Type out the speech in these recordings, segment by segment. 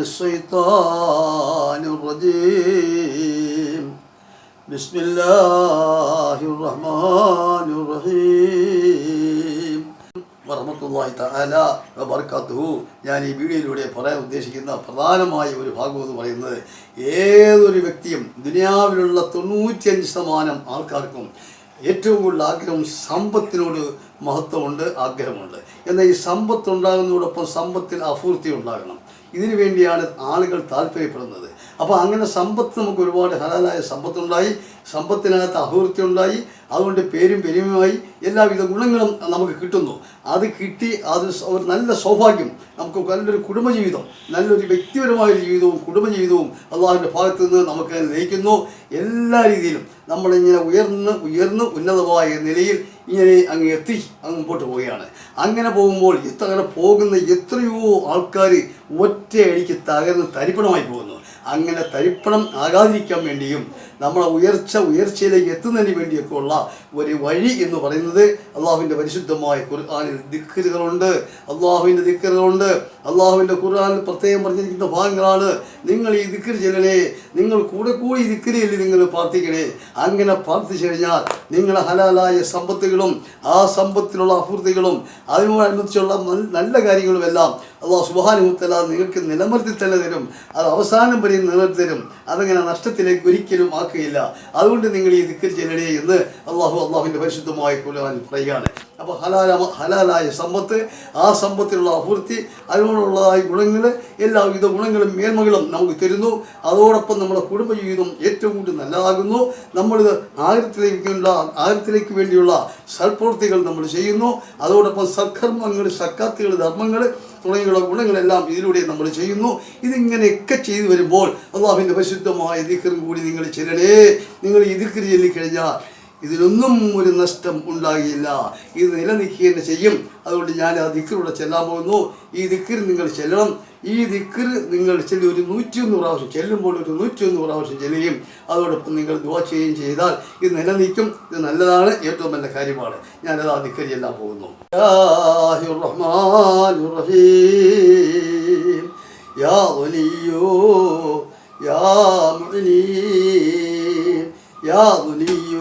الشيطان الرجيم بسم الله الرحمن الرحيم വറഹമത്തുള്ളാഹി തആല വബറകാതുഹു ഞാൻ ഈ വീഡിയോയിലൂടെ പറയാൻ ഉദ്ദേശിക്കുന്ന പ്രധാനമായ ഒരു ഭാഗം എന്ന് പറയുന്നത് ഏതൊരു വ്യക്തിയും ദുനിയാവിലുള്ള തൊണ്ണൂറ്റിയഞ്ച് ശതമാനം ആൾക്കാർക്കും ഏറ്റവും കൂടുതൽ ആഗ്രഹം സമ്പത്തിനോട് മഹത്വമുണ്ട് ആഗ്രഹമുണ്ട് എന്നാൽ ഈ സമ്പത്ത് ഉണ്ടാകുന്നതോടൊപ്പം സമ്പത്തിൽ അപൂർത്തി ഉണ്ടാകണം ഇതിനു വേണ്ടിയാണ് ആളുകൾ താല്പര്യപ്പെടുന്നത്. അപ്പോൾ അങ്ങനെ സമ്പത്ത് നമുക്ക് ഒരുപാട് ഹലാലായ സമ്പത്തുണ്ടായി. സമ്പത്തിനകത്ത് അഭിവൃദ്ധി ഉണ്ടായി. അതുകൊണ്ട് പേരും പെരുമയുമായി എല്ലാവിധ ഗുണങ്ങളും നമുക്ക് കിട്ടുന്നു. അത് കിട്ടി അത് ഒരു നല്ല സൗഭാഗ്യം. നമുക്ക് നല്ലൊരു കുടുംബജീവിതം നല്ലൊരു വ്യക്തിപരമായ ജീവിതവും കുടുംബജീവിതവും അള്ളാഹുവിന്റെ ഭാഗത്ത് നിന്ന് നമുക്ക് ലയിക്കുന്നു എല്ലാ രീതിയിലും നമ്മളിങ്ങനെ ഉയർന്ന് ഉയർന്ന് ഉന്നതമായ നിലയിൽ ഇങ്ങനെ അങ്ങ് എത്തി അങ്ങ് മുമ്പോട്ട് പോവുകയാണ്. അങ്ങനെ പോകുമ്പോൾ ഇത്ര പോകുന്ന എത്രയോ ആൾക്കാർ ഒറ്റയടിക്ക് തകർന്ന് തരിപ്പണമായി പോകുന്നു. അങ്ങനെ തരിപ്പണം ആകാതിരിക്കാൻ വേണ്ടിയും നമ്മളെ ഉയർച്ച ഉയർച്ചയിലേക്ക് എത്തുന്നതിന് വേണ്ടിയൊക്കെ ഉള്ള ഒരു വഴി എന്ന് പറയുന്നത് അള്ളാഹുവിന്റെ പരിശുദ്ധമായ ഖുർആാനിൽ ദിക്കറുകളുണ്ട്. അള്ളാഹുവിന്റെ ദിക്കറുകളുണ്ട്. അള്ളാഹുവിന്റെ ഖുർആാനിൽ പ്രത്യേകം പറഞ്ഞിരിക്കുന്ന ഭാഗങ്ങളാണ്. നിങ്ങൾ ഈ ദിക്കർ ചെല്ലണേ. നിങ്ങൾ കൂടെ കൂടി ദിക്കരയിൽ നിങ്ങൾ പ്രാർത്ഥിക്കണേ. അങ്ങനെ പ്രാർത്ഥിച്ചു കഴിഞ്ഞാൽ നിങ്ങളെ ഹലാലായ സമ്പത്തുകളും ആ സമ്പത്തിലുള്ള അഫൂർത്തികളും അതിനോടനുബന്ധിച്ചുള്ള നല്ല നല്ല കാര്യങ്ങളുമെല്ലാം അള്ളാഹു സുബാനുത്തല നിങ്ങൾക്ക് നിലനിർത്തി തന്നെ തരും. അത് അവസാനം വരെ നിലനിർത്തി തരും. അതങ്ങനെ നഷ്ടത്തിലേക്ക് ഒരിക്കലും ആക്കുകയില്ല. അതുകൊണ്ട് നിങ്ങൾ ഈ ദിക്കർ ചെല്ലണേ എന്ന് അള്ളാഹു അള്ളാഹുവിന്റെ പരിശുദ്ധമായ കുലാൻ പറയുകയാണ്. അപ്പോൾ ഹലാല ഹലാലായ സമ്പത്ത് ആ സമ്പത്തിലുള്ള അഭിവൃദ്ധി അതിനോടുള്ളതായ ഗുണങ്ങൾ എല്ലാവിധ ഗുണങ്ങളും മേന്മകളും നമുക്ക് തരുന്നു. അതോടൊപ്പം നമ്മുടെ കുടുംബജീവിതം ഏറ്റവും കൂടുതൽ നല്ലതാകുന്നു. നമ്മളിത് ആയിരത്തിലേക്കുള്ള ആയിരത്തിലേക്ക് വേണ്ടിയുള്ള സൽപ്രവൃത്തികൾ നമ്മൾ ചെയ്യുന്നു. അതോടൊപ്പം സൽക്കർമ്മങ്ങൾ സക്കാത്തുകൾ ധർമ്മങ്ങൾ തുടങ്ങിയുള്ള ഗുണങ്ങളെല്ലാം ഇതിലൂടെ നമ്മൾ ചെയ്യുന്നു. ഇതിങ്ങനെയൊക്കെ ചെയ്തു വരുമ്പോൾ അള്ളാഹുവിന്റെ പരിശുദ്ധമായ ദിക്കറും കൂടി നിങ്ങൾ ചെല്ലണേ. നിങ്ങൾ ദിക്കർ ചൊല്ലിക്കഴിഞ്ഞാൽ ഇതിലൊന്നും ഒരു നഷ്ടം ഉണ്ടാകില്ല. ഇത് നിലനിൽക്കുക തന്നെ ചെയ്യും. അതുകൊണ്ട് ഞാൻ ആ ദിക്കറൂടെ ചെല്ലാൻ പോകുന്നു. ഈ ദിക്കർ നിങ്ങൾ ചെല്ലണം. ഈ ദിക്കർ നിങ്ങൾ ചെല്ലി ഒരു നൂറ്റിയൊന്ന് പ്രാവശ്യം ചെല്ലുമ്പോൾ ഒരു നൂറ്റിയൊന്ന് പ്രാവശ്യം ചെല്ലുകയും അതോടൊപ്പം നിങ്ങൾ ദുവാ ചെയ്യുകയും ചെയ്താൽ ഇത് നിലനിൽക്കും. ഇത് നല്ലതാണ്. ഏറ്റവും നല്ല കാര്യമാണ്. ഞാനത് ആ ദിക്കരി ചെല്ലാൻ പോകുന്നു. യാ വലിയോ യാ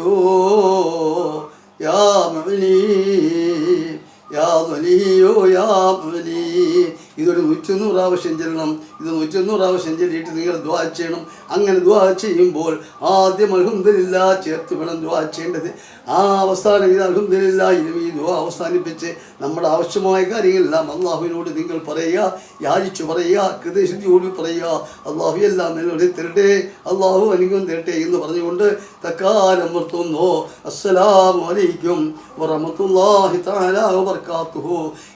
وليو يا مغني يا ولي يا مغني ഇതൊരു നൂറ്റൊന്ന് പ്രാവശ്യം ചെല്ലണം ഇത് നൂറ്റൊന്ന് പ്രാവശ്യം ചെല്ലിയിട്ട് നിങ്ങൾ ദ്വാ ചെയ്യണം. അങ്ങനെ ദ്വാ ചെയ്യുമ്പോൾ ആദ്യം അൽഹംദുലില്ല ചേർത്ത് വേണം ദ്വാ ചെയ്യേണ്ടത്. ആ അവസാനം ഇത് അൽഹംദുലില്ല ഇനി ഈ ദ്വാ അവസാനിപ്പിച്ച് നമ്മുടെ ആവശ്യമായ കാര്യങ്ങളെല്ലാം അള്ളാഹുവിനോട് നിങ്ങൾ പറയുക യാചിച്ചു പറയുക കൃതശുദ്ധിയോട് പറയുക. അള്ളാഹു എല്ലാം നിങ്ങളുടെ തരട്ടെ അള്ളാഹു അനുഗ്രഹം തരട്ടെ എന്ന് പറഞ്ഞുകൊണ്ട് തക്കാലം നിർത്തുന്നു. അസ്സലാമു അലൈക്കും വറഹ്മത്തുള്ളാഹി തആല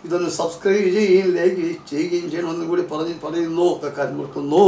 ഇതൊന്ന് സബ്സ്ക്രൈബ് ചെയ്യുകയും ലൈക്ക് ചെയ്യുകയും ചെയ്യണമെന്നും കൂടി പറഞ്ഞ് പറയുന്നു. തക്കാലം നിർത്തുന്നു